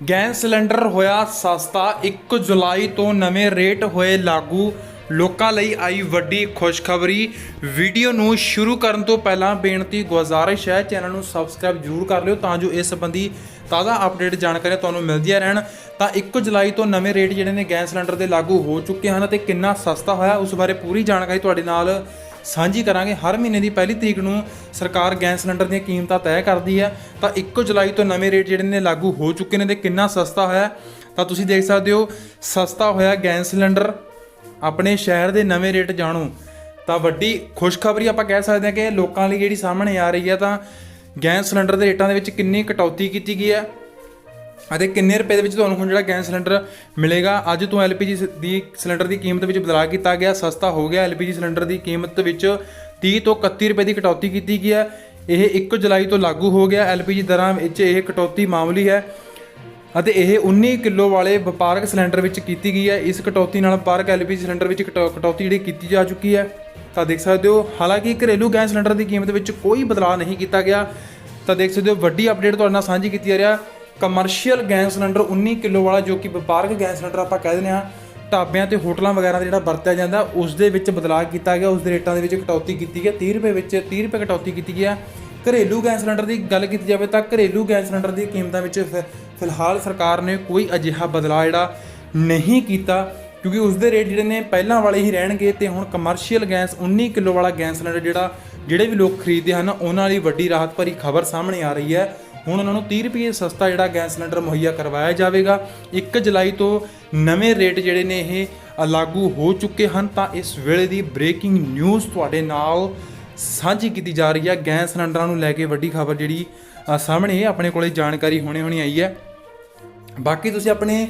Gas cylinder ਹੋਇਆ ਸਸਤਾ। 1 ਜੁਲਾਈ ਤੋਂ ਨਵੇਂ ਰੇਟ ਹੋਏ ਲਾਗੂ। ਲੋਕਾਂ ਲਈ ਆਈ ਵੱਡੀ ਖੁਸ਼ਖਬਰੀ। ਵੀਡੀਓ ਨੂੰ ਸ਼ੁਰੂ ਕਰਨ ਤੋਂ ਪਹਿਲਾਂ ਬੇਨਤੀ ਗੁਜ਼ਾਰਿਸ਼ ਹੈ, ਚੈਨਲ ਨੂੰ ਸਬਸਕ੍ਰਾਈਬ ਜ਼ਰੂਰ ਕਰ ਲਿਓ ਤਾਂ ਜੋ ਇਸ ਸੰਬੰਧੀ ਤਾਜ਼ਾ ਅਪਡੇਟ ਜਾਣਕਾਰੀਆਂ ਤੁਹਾਨੂੰ ਮਿਲਦੀਆਂ ਰਹਿਣ। ਤਾਂ 1 ਜੁਲਾਈ ਤੋਂ ਨਵੇਂ ਰੇਟ ਜਿਹੜੇ ਨੇ ਗੈਸ ਸਿਲੰਡਰ ਦੇ ਲਾਗੂ ਹੋ ਚੁੱਕੇ ਹਨ ਅਤੇ ਕਿੰਨਾ ਸਸਤਾ ਹੋਇਆ, ਉਸ ਬਾਰੇ ਪੂਰੀ ਜਾਣਕਾਰੀ ਤੁਹਾਡੇ ਨਾਲ ਸਾਂਝੀ ਕਰਾਂਗੇ। ਹਰ ਮਹੀਨੇ ਦੀ ਪਹਿਲੀ ਤਰੀਕ ਨੂੰ ਸਰਕਾਰ ਗੈਸ ਸਿਲੰਡਰ ਦੀਆਂ ਕੀਮਤਾਂ ਤੈਅ ਕਰਦੀ ਹੈ। ਤਾਂ 1 ਜੁਲਾਈ ਤੋਂ ਨਵੇਂ ਰੇਟ ਜਿਹੜੇ ਨੇ ਲਾਗੂ ਹੋ ਚੁੱਕੇ ਨੇ ਤੇ ਕਿੰਨਾ ਸਸਤਾ ਹੋਇਆ ਤਾਂ ਤੁਸੀਂ ਦੇਖ ਸਕਦੇ ਹੋ, ਸਸਤਾ ਹੋਇਆ ਗੈਸ ਸਿਲੰਡਰ ਆਪਣੇ ਸ਼ਹਿਰ ਦੇ ਨਵੇਂ ਰੇਟ ਜਾਣੋ। ਤਾਂ ਵੱਡੀ ਖੁਸ਼ਖਬਰੀ ਆਪਾਂ ਕਹਿ ਸਕਦੇ ਹਾਂ ਕਿ ਲੋਕਾਂ ਲਈ ਜਿਹੜੀ ਸਾਹਮਣੇ ਆ ਰਹੀ ਹੈ, ਤਾਂ ਗੈਸ ਸਿਲੰਡਰ ਦੇ ਰੇਟਾਂ ਦੇ ਵਿੱਚ ਕਿੰਨੀ ਕਟੌਤੀ ਕੀਤੀ ਗਈ ਹੈ। ਅਤੇ ਕਿੰਨੇ ਰੁਪਏ ਦੇ ਵਿੱਚ ਤੁਹਾਨੂੰ ਹੁਣ ਜਿਹੜਾ ਗੈਸ ਸਿਲੰਡਰ ਮਿਲੇਗਾ? ਅੱਜ ਤੋਂ ਐਲਪੀਜੀ ਦੀ ਸਿਲੰਡਰ ਦੀ ਕੀਮਤ ਵਿੱਚ ਬਦਲਾਅ ਕੀਤਾ ਗਿਆ, ਸਸਤਾ ਹੋ ਗਿਆ। ਐਲਪੀਜੀ ਸਿਲੰਡਰ ਦੀ ਕੀਮਤ ਵਿੱਚ 30 ਤੋਂ 31 ਰੁਪਏ ਦੀ ਕਟੌਤੀ ਕੀਤੀ ਗਈ ਹੈ। ਇਹ 1 ਜੁਲਾਈ ਤੋਂ ਲਾਗੂ ਹੋ ਗਿਆ। ਐਲਪੀਜੀ ਦਰਾਂ ਵਿੱਚ ਇਹ ਕਟੌਤੀ ਮਾਮੂਲੀ ਹੈ ਅਤੇ ਇਹ 19 ਕਿਲੋ ਵਾਲੇ ਵਪਾਰਕ ਸਿਲੰਡਰ ਵਿੱਚ ਕੀਤੀ ਗਈ ਹੈ। ਇਸ ਕਟੌਤੀ ਨਾਲ ਵਪਾਰਕ ਐਲਪੀਜੀ ਸਿਲੰਡਰ ਵਿੱਚ ਕਟੌ- ਕਟੌਤੀ ਜਿਹੜੀ ਕੀਤੀ ਜਾ ਚੁੱਕੀ ਹੈ, ਤਾਂ ਦੇਖ ਸਕਦੇ ਹੋ। ਹਾਲਾਂਕਿ ਘਰੇਲੂ ਗੈਸ ਸਿਲੰਡਰ ਦੀ ਕੀਮਤ ਵਿੱਚ ਕੋਈ ਬਦਲਾਅ ਨਹੀਂ ਕੀਤਾ ਗਿਆ। ਤਾਂ ਦੇਖ ਸਕਦੇ ਹੋ, ਵੱਡੀ ਅਪਡੇਟ ਤੁਹਾਡੇ ਨਾਲ ਸਾਂਝੀ ਕੀਤੀ ਜਾ ਰਿਹਾ। ਕਮਰਸ਼ੀਅਲ ਗੈਸ ਸਿਲੰਡਰ 19 ਕਿਲੋ ਵਾਲਾ ਜੋ ਕਿ ਵਪਾਰਕ ਗੈਸ ਸਿਲੰਡਰ ਆਪਾਂ ਕਹਿ ਦਿੰਦੇ ਹਾਂ, ਢਾਬਿਆਂ ਤੇ ਹੋਟਲਾਂ ਵਗੈਰਾ 'ਤੇ ਜਿਹੜਾ ਵਰਤਿਆ ਜਾਂਦਾ ਉਸ ਦੇ ਵਿੱਚ ਬਦਲਾਅ ਕੀਤਾ ਗਿਆ ਉਸ ਦੇ ਰੇਟਾਂ ਦੇ ਵਿੱਚ ਕਟੌਤੀ ਕੀਤੀ ਗਈ 30 ਰੁਪਏ ਵਿੱਚ 30 ਰੁਪਏ ਕਟੌਤੀ ਕੀਤੀ ਗਈ ਹੈ। ਘਰੇਲੂ ਗੈਸ ਸਿਲੰਡਰ ਦੀ ਗੱਲ ਕੀਤੀ ਜਾਵੇ ਤਾਂ ਘਰੇਲੂ ਗੈਸ ਸਿਲੰਡਰ ਦੀ ਕੀਮਤਾਂ ਵਿੱਚ ਫਿਲਹਾਲ ਸਰਕਾਰ ਨੇ ਕੋਈ ਅਜਿਹਾ ਬਦਲਾਅ ਜਿਹੜਾ ਨਹੀਂ ਕੀਤਾ, ਕਿਉਂਕਿ ਉਸ ਦੇ ਰੇਟ ਜਿਹੜੇ ਨੇ ਪਹਿਲਾਂ ਵਾਲੇ ਹੀ ਰਹਿਣਗੇ ਤੇ ਹੁਣ ਕਮਰਸ਼ੀਅਲ ਗੈਸ 19 ਕਿਲੋ ਵਾਲਾ ਗੈਸ ਸਿਲੰਡਰ ਜਿਹੜਾ, ਜਿਹੜੇ ਵੀ ਲੋਕ ਖਰੀਦਦੇ ਹਨ, ਉਹਨਾਂ ਲਈ ਵੱਡੀ ਰਾਹਤ ਭਰੀ ਖਬਰ ਸਾਹਮਣੇ ਆ ਰਹੀ ਹੈ। ਹੁਣ ਉਹਨਾਂ ਨੂੰ 30 ਰੁਪਏ ਸਸਤਾ ਜਿਹੜਾ ਗੈਸ ਸਿਲੰਡਰ ਮੁਹੱਈਆ ਕਰਵਾਇਆ ਜਾਵੇਗਾ। 1 ਜੁਲਾਈ ਤੋਂ ਨਵੇਂ ਰੇਟ ਜਿਹੜੇ ਨੇ ਇਹ ਲਾਗੂ ਹੋ ਚੁੱਕੇ ਹਨ। ਤਾਂ ਇਸ ਵੇਲੇ ਦੀ ਬ੍ਰੇਕਿੰਗ ਨਿਊਜ਼ ਤੁਹਾਡੇ ਨਾਲ ਸਾਂਝੀ ਕੀਤੀ ਜਾ ਰਹੀ ਹੈ। ਗੈਸ ਸਿਲੰਡਰਾਂ ਨੂੰ ਲੈ ਕੇ ਵੱਡੀ ਖਬਰ ਜਿਹੜੀ ਸਾਹਮਣੇ ਆਪਣੇ ਕੋਲੇ ਜਾਣਕਾਰੀ ਹੋਣੇ ਹੋਣੀ ਆਈ ਹੈ। ਬਾਕੀ ਤੁਸੀਂ ਆਪਣੇ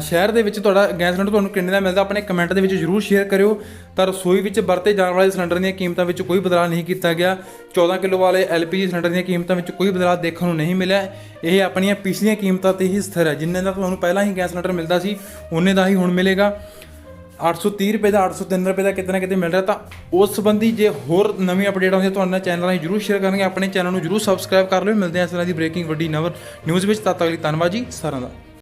ਸ਼ਹਿਰ ਦੇ ਵਿੱਚ ਤੁਹਾਡਾ ਗੈਸ ਸਿਲੰਡਰ ਤੁਹਾਨੂੰ ਕਿੰਨੇ ਦਾ ਮਿਲਦਾ, ਆਪਣੇ ਕਮੈਂਟ ਦੇ ਵਿੱਚ ਜਰੂਰ ਸ਼ੇਅਰ ਕਰਿਓ। ਤਾਂ ਰਸੋਈ ਵਿੱਚ ਵਰਤੇ ਜਾਣ ਵਾਲੇ ਸਿਲੰਡਰ ਦੀਆਂ ਕੀਮਤਾਂ ਵਿੱਚ ਕੋਈ ਬਦਲਾਅ ਨਹੀਂ ਕੀਤਾ ਗਿਆ। 14 ਕਿਲੋ ਵਾਲੇ ਐਲਪੀਜੀ ਸਿਲੰਡਰ ਦੀਆਂ ਕੀਮਤਾਂ ਵਿੱਚ ਕੋਈ ਬਦਲਾਅ ਦੇਖਣ ਨੂੰ ਨਹੀਂ ਮਿਲਿਆ। ਇਹ ਆਪਣੀਆਂ ਪਿਛਲੀਆਂ ਕੀਮਤਾਂ ਤੇ ਹੀ ਸਥਿਰ ਹੈ। ਜਿੰਨੇ ਦਾ ਤੁਹਾਨੂੰ ਪਹਿਲਾਂ ਹੀ ਗੈਸ ਸਿਲੰਡਰ ਮਿਲਦਾ ਸੀ, ਉਹਨੇ ਦਾ ਹੀ ਹੁਣ ਮਿਲੇਗਾ। 830 ਰੁਪਏ ਦਾ 803 ਰੁਪਏ ਦਾ ਕਿਤੇ ਨਾ ਕਿਤੇ ਮਿਲ ਰਿਹਾ। ਤਾਂ ਉਸ ਸੰਬੰਧੀ ਜੇ ਹੋਰ ਨਵੀਂ ਅਪਡੇਟ ਆਉਂਦੀ ਹੈ ਤੁਹਾਨੂੰ ਨਾਲ ਚੈਨਲ ਰਾਹੀਂ ਜਰੂਰ ਸ਼ੇਅਰ ਕਰਨਗੇ। ਆਪਣੇ ਚੈਨਲ ਨੂੰ ਜਰੂਰ ਸਬਸਕ੍ਰਾਈਬ ਕਰ ਲਿਓ। ਮਿਲਦੇ ਹਾਂ ਇਸ ਤਰ੍ਹਾਂ ਦੀ ਬ੍ਰੇਕਿੰਗ ਵੱਡੀ ਨਵਰ ਨਿਊਜ਼ ਵਿੱਚ। ਤਦ ਤੱਕ ਲਈ ਧੰਨਵਾਦ ਜੀ। ਸਾਰਿਆਂ ਦਾ।